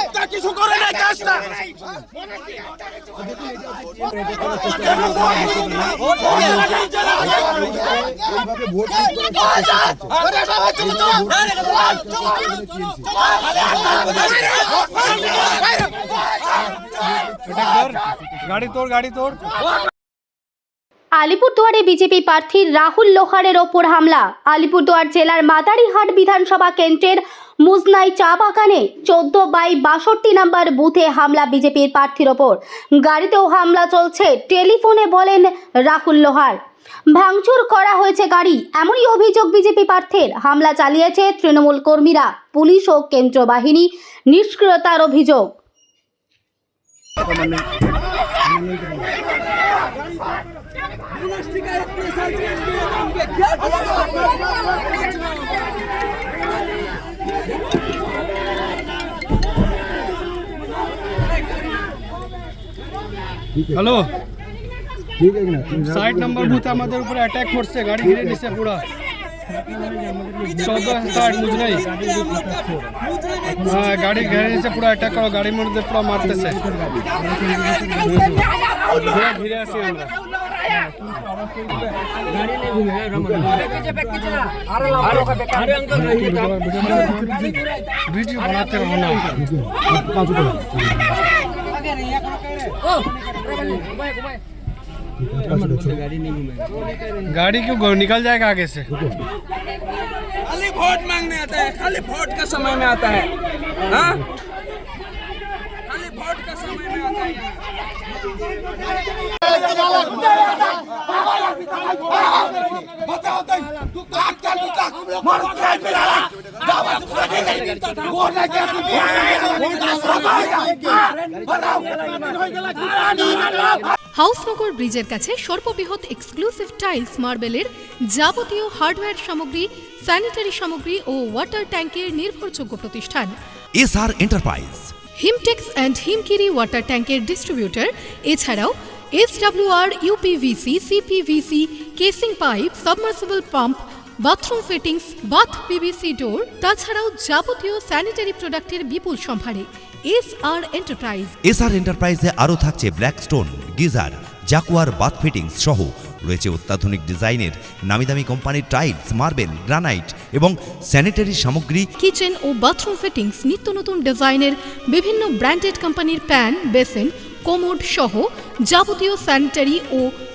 একটা কিছু করে নাই কাজটা। এইভাবে ভোট করতে গাড়ি তোর গাড়ি তোর। আলিপুরদুয়ারে বিজেপি প্রার্থী রাহুল লোহারের ওপর হামলা। আলিপুরদুয়ার জেলার মাদারিহাট বিধানসভা কেন্দ্রের মুজনাই চা বাগানে চোদ্দ বাই বাষট্টি নম্বর বুথে হামলা বিজেপির প্রার্থীর ওপর গাড়িতেও হামলা চলছে টেলিফোনে বলেন রাহুল লোহার ভাঙচুর করা হয়েছে গাড়ি এমনই অভিযোগ বিজেপি প্রার্থীর হামলা চালিয়েছে তৃণমূল কর্মীরা পুলিশ ও কেন্দ্র বাহিনী নিষ্ক্রিয়তার অভিযোগ হ্যালো ঠিক আছে না ষাট নম্বর বুথে আমাদের উপরে অ্যাটাক করছে গাড়ি ঘিরে নিছে পুরা। চোদ্দ ষাট বুঝ নাই। হ্যাঁ গাড়ি ঘিরে নিছে পুরো অ্যাটাক করো গাড়ির মধ্যে পুরো মারতেছে। ঘিরে আসি আমরা। ভিডিও বানাতে হবে না। गाड़ी क्यों निकल जाएगा आगे से? खाली वोट मांगने आता है खाली वोट का समय में आता है। हाँ? হাউসনগর ব্রিজের কাছে সর্ববৃহৎ এক্সক্লুসিভ টাইলস মার্বেলের যাবতীয় হার্ডওয়্যার সামগ্রী স্যানিটারি সামগ্রী ও ওয়াটার ট্যাঙ্কের নির্ভরযোগ্য প্রতিষ্ঠান। S R enterprise. Himtex and Himgiri water ট্যাঙ্কের ডিস্ট্রিবিউটর এছাড়াও SWR UPVC CPVC casing pipe submersible pump bathroom fittings bath PVC door তাছাড়াও যাবতীয় স্যানিটারি প্রোডাক্টের বিপুল সম্ভারে S R enterprise. S R এন্টারপ্রাইজে আরও থাকছে Blackstone geyser Jaquar bath fittings সহ। রয়েছে অত্যাধুনিক ডিজাইনের নামিদামি কোম্পানির টাইলস মার্বেল গ্রানাইট এবং স্যানিটারি সামগ্রী। কিচেন ও বাথরুম ফিটিংস নিত্য নতুন ডিজাইনের বিভিন্ন ব্র্যান্ডেড কোম্পানির প্যান বেসিন কোমোড সহ যাবতীয় স্যানিটারি ও